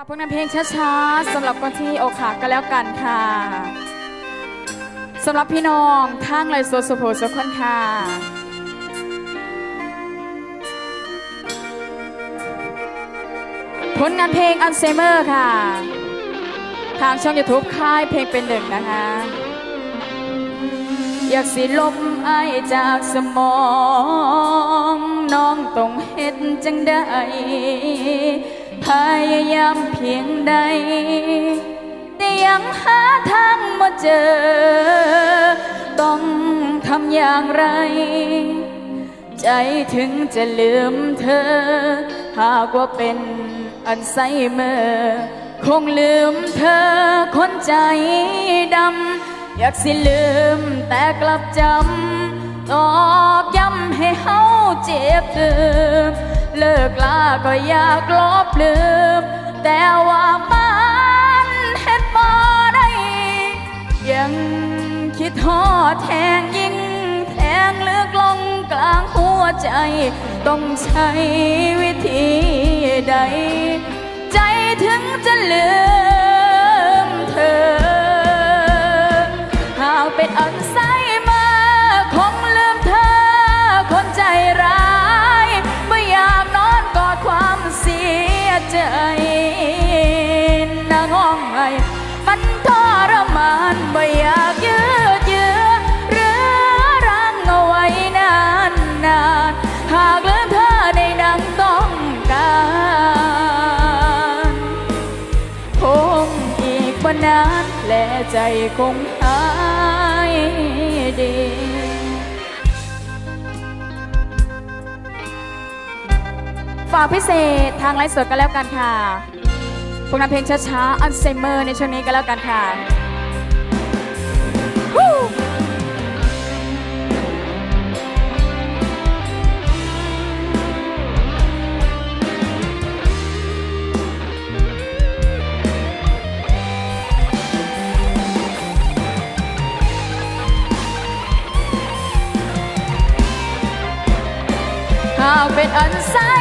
ฝากผลงานเพลงช้าๆสำหรับคนที่อกหักก็แล้วกันค่ะสำหรับพี่น้องทางไรโซสุโพสุคนค่ะผลงานเพลงอันเซเมอร์ค่ะ ทางช่อง YouTube ค่ายเพลงเป็นหนึ่งนะคะ อยากสิลบไอจากสมอง น้องต้องเฮ็ดจังได้ พยายามเพียงใด แต่ยังหาทางมาเจอ ต้องทำอย่างไร ใจถึงจะลืมเธอ หากว่าเป็นอันไซเมอร์คงลืมเธอคนใจดำ อยากสิลืมแต่กลับจำตอกย้ำให้เฮาเจ็บตืม เลิกลาก็อยากลบลืม แต่ว่ามันเฮ็ดบ่ได้ ยังคิดทอดแทงยิ่งแทงลึกลงกลางหัวใจ ต้องใช้วิธีใด ใจถึงจะลื มันทรมานไม่อยากยืดเยื้อเรื้อรังเอาไว้นานนานหากลืมเธอในดังต้องการคงอีกวันนานและใจคงหายดีฝากพิเศษทางไลฟ์สดกันแล้วกันค่ะ ผลงานเพลงช้าๆ อันเซเมอร์ในช่วงนี้กันแล้วกันค่ะฮู้หาเป็นอันไซเ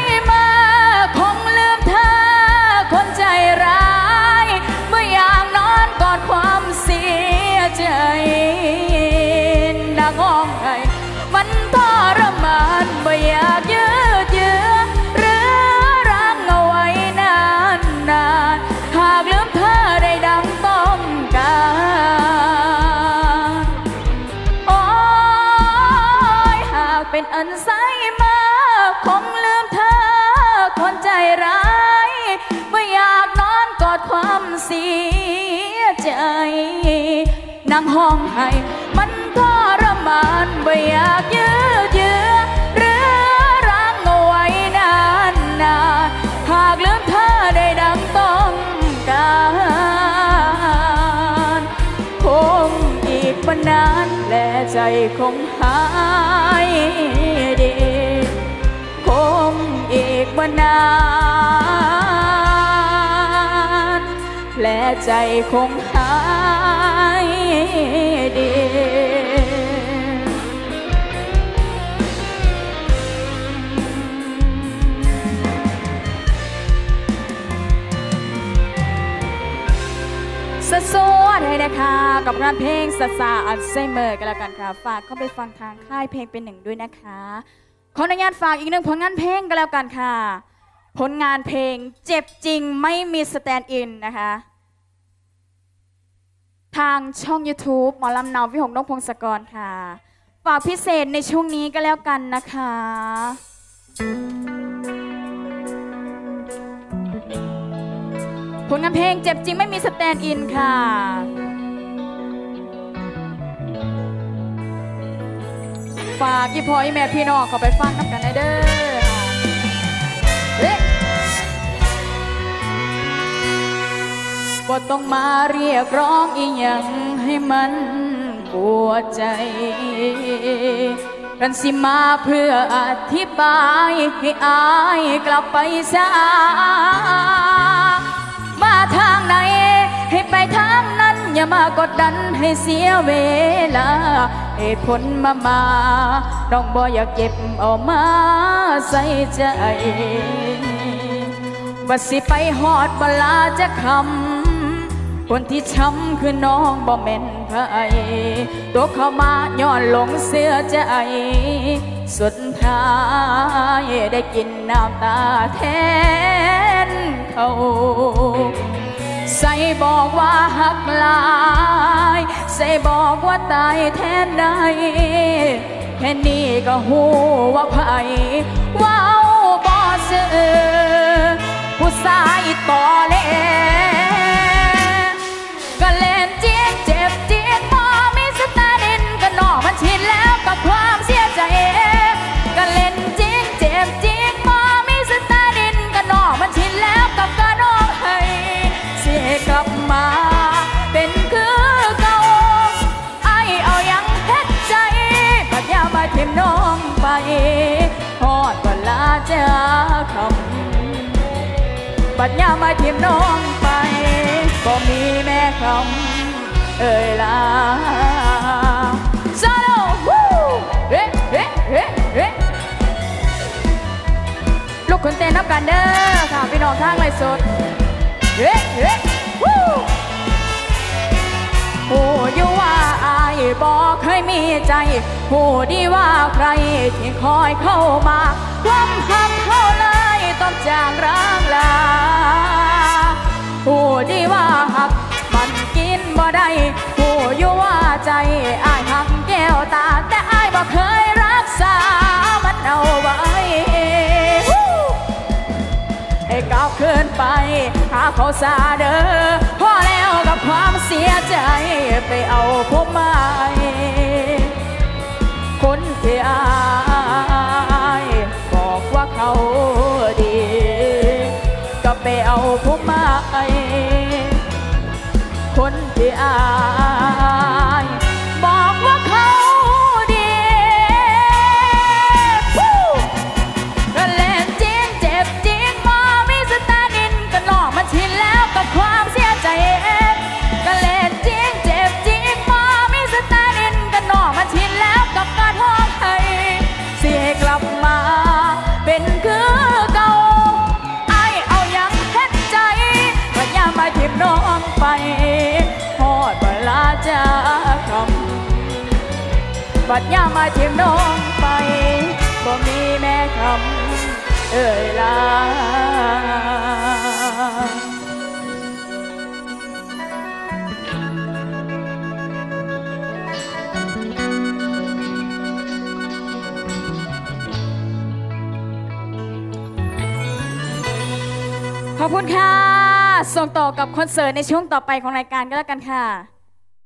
อยากยืดเยื้อเรื้อรังเอาไว้นานนานหากลืมเธอได้ดังต้องการโอ้ยหากเป็นอันไซมาคงลืมเธอคนใจร้ายไม่อยากนอนกอดความเสียใจนั่งห้องให้มันทรมานไม่อยากยืดเยื้อ นานแลใจคงหายดีคงอีกวันนานและใจคงหายดี สะสวดให้นะคะกับงานเพลงสะสาอัลไซเมอร์กันแล้วกันค่ะ ฝากเข้าไปฟังทางค่ายเพลงเป็นหนึ่งด้วยนะคะ ขออนุญาตฝากอีกหนึ่งผลงานเพลงกันแล้วกันค่ะ ผลงานเพลงเจ็บจริงไม่มีสแตนด์อินนะคะ ทางช่อง YouTube หมอลำนาววิหกนกพงศกรค่ะ ฝากพิเศษในช่วงนี้ก็แล้วกันนะคะ ผลงานเพลงเจ็บจริงไม่มีสแตนด์อินค่ะ ฝากยี่พ่อยี่แม่พี่น้องเขาไปฟังน้ำกันได้เด้อค่ะเฮ้บ่ต้องมาเรียกร้องอีหยังให้มันปวดใจ รันสิมาเพื่ออธิบายให้อายกลับไปซา มาทางไหน ให้ไปทางนั้น อย่ามากดดันให้เสียเวลาเหตุผลมามาน้องบ่อยากเก็บเอามาใส่ใจว่าสิไปหอดบลาจะคำคนที่ช้ำคือน้องบ่แม่นไผตัวเข้ามาย้อนหลงเสื้อใจ สุดท้ายได้กินน้ำตาแทน เขา ใส่บอกว่าหักหลาย ใส่บอกว่าตายแทนใดแค่นี้ก็หูว่าไผว้าวบอซือผู้สายต่อเล่ก็เล่นจี งไปหอดเวลาจะคำบัดอยามาทิมน้องไปบ่มีแม่คำเอ่ยลาซาโลวู้เฮ้เฮ้เฮ้เฮ้ลูกคนเต้นนับกันเด้อค่ะพี่น้องทางไรสดเฮ้เฮ้วู้ ใจหูดีว่าใครที่คอยเข้ามาความหักเขาเลยต้องจางร้างลาหูดีว่าหักมันกินบ่ได้หูอยู่ว่าใจอายหักแก้วตา แต่อายบ่เคยรักษามันเอาไว้ให้ก้าวขึ้นไป หาเขาซาเด้อพอแล้วกับความเสียใจไปเอาผมมา ที่อา คำบัดยามาทิมน้องไปบ่มีแม่คำเอ่ยลาขอบคุณค่ะ ส่งต่อกับคอนเสิร์ตในช่วงต่อไปของรายการก็แล้วกันค่ะ